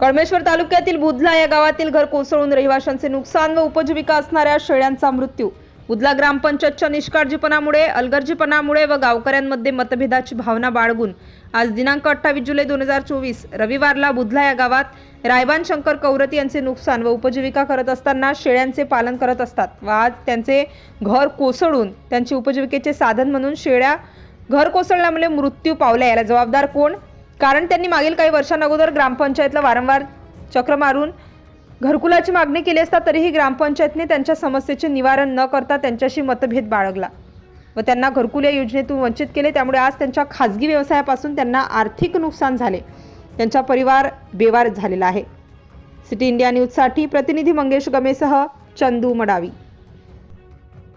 कळमेश्वर तालुक्यातील बुधला या गावातील घर कोसळून रहिवाशांचे नुकसान व उपजीविका असणाऱ्या शेळ्यांचा मृत्यू. बुधला ग्रामपंचायतच्या निष्काळजीपणामुळे अलगर्जीपणामुळे व गावकऱ्यांमध्ये मतभेदाची भावना बाळगून आज दिनांक अठ्ठावीस जुलै दोन हजार चोवीस रविवारला बुधला या गावात रायबान शंकर कौरती यांचे नुकसान व उपजीविका करत असताना शेळ्यांचे पालन करत असतात व आज त्यांचे घर कोसळून त्यांची उपजीविकेचे साधन म्हणून शेळ्या घर कोसळल्यामुळे मृत्यू पावल्या याला जबाबदार कोण? कारण त्यांनी मागील काही वर्षांअगोदर ग्रामपंचायतला वारंवार चक्र मारून घरकुलाची मागणी केली असता तरीही ग्रामपंचायतने त्यांच्या समस्येचे निवारण न करता त्यांच्याशी मतभेद बाळगला व त्यांना घरकुल या योजनेतून वंचित केले. त्यामुळे आज त्यांच्या खाजगी व्यवसायापासून त्यांना आर्थिक नुकसान झाले. त्यांचा परिवार बेवार झालेला आहे. सिटी इंडिया न्यूजसाठी प्रतिनिधी मंगेश गमेसह चंदू मडावी.